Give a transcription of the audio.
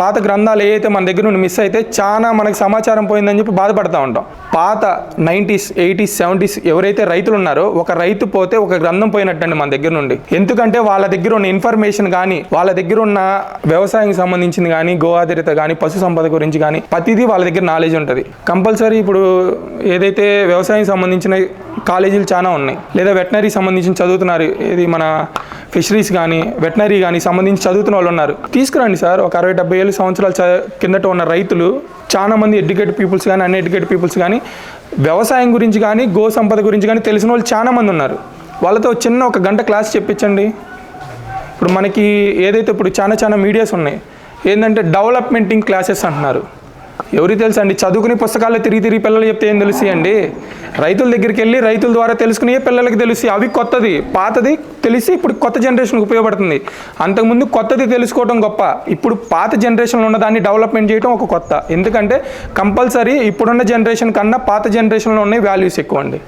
పాత గ్రంథాలు ఏవైతే మన దగ్గర నుండి మిస్ అయితే చాలా మనకి సమాచారం పోయిందని చెప్పి బాధపడతా ఉంటాం. పాత నైంటీస్ ఎయిటీస్ సెవెంటీస్ ఎవరైతే రైతులు ఉన్నారో ఒక రైతు పోతే ఒక గ్రంథం పోయినట్టండి మన దగ్గర నుండి. ఎందుకంటే వాళ్ళ దగ్గర ఉన్న ఇన్ఫర్మేషన్ కానీ వాళ్ళ దగ్గర ఉన్న వ్యవసాయం సంబంధించింది కానీ గో ఆధారిత కానీ పశు సంపద గురించి కానీ ప్రతిదీ వాళ్ళ దగ్గర నాలెడ్జ్ ఉంటుంది. కంపల్సరీ ఇప్పుడు ఏదైతే వ్యవసాయం సంబంధించిన కాలేజీలు చాలా ఉన్నాయి లేదా వెటనరీ సంబంధించిన చదువుతున్నారు ఇది మన ఫిషరీస్ కానీ వెటనరీ కానీ సంబంధించి చదువుతున్న వాళ్ళు ఉన్నారు. తీసుకురండి సార్. ఒక అరవై డెబ్బై ఏళ్ళు సంవత్సరాల చ- కిందట ఉన్న రైతులు చాలా మంది ఎడ్యుకేటెడ్ పీపుల్స్ కానీ అన్ఎడ్యుకేటెడ్ పీపుల్స్ కానీ వ్యవసాయం గురించి కానీ గో సంపద గురించి కానీ తెలిసిన వాళ్ళు చాలా మంది ఉన్నారు. వాళ్ళతో చిన్న ఒక గంట క్లాస్ చెప్పించండి. ఇప్పుడు మనకి ఏదైతే ఇప్పుడు చాలా చాలా మీడియాస్ ఉన్నాయి. ఏంటంటే డెవలప్మెంటింగ్ క్లాసెస్ అంటున్నారు. ఎవరికి తెలుసు అండి చదువుకుని పుస్తకాల్లో తిరిగి తిరిగి పిల్లలు చెప్తే ఏం తెలుసు అండి? రైతుల దగ్గరికి వెళ్ళి రైతుల ద్వారా తెలుసుకునే పిల్లలకి తెలుసు అవి కొత్తది. పాతది తెలిసి ఇప్పుడు కొత్త జనరేషన్కి ఉపయోగపడుతుంది. అంతకుముందు కొత్తది తెలుసుకోవడం గొప్ప. ఇప్పుడు పాత జనరేషన్లో ఉన్న దాన్ని డెవలప్మెంట్ చేయడం ఒక కొత్త. ఎందుకంటే కంపల్సరీ ఇప్పుడున్న జనరేషన్ కన్నా పాత జనరేషన్లో ఉన్న వాల్యూస్ ఎక్కువ అండి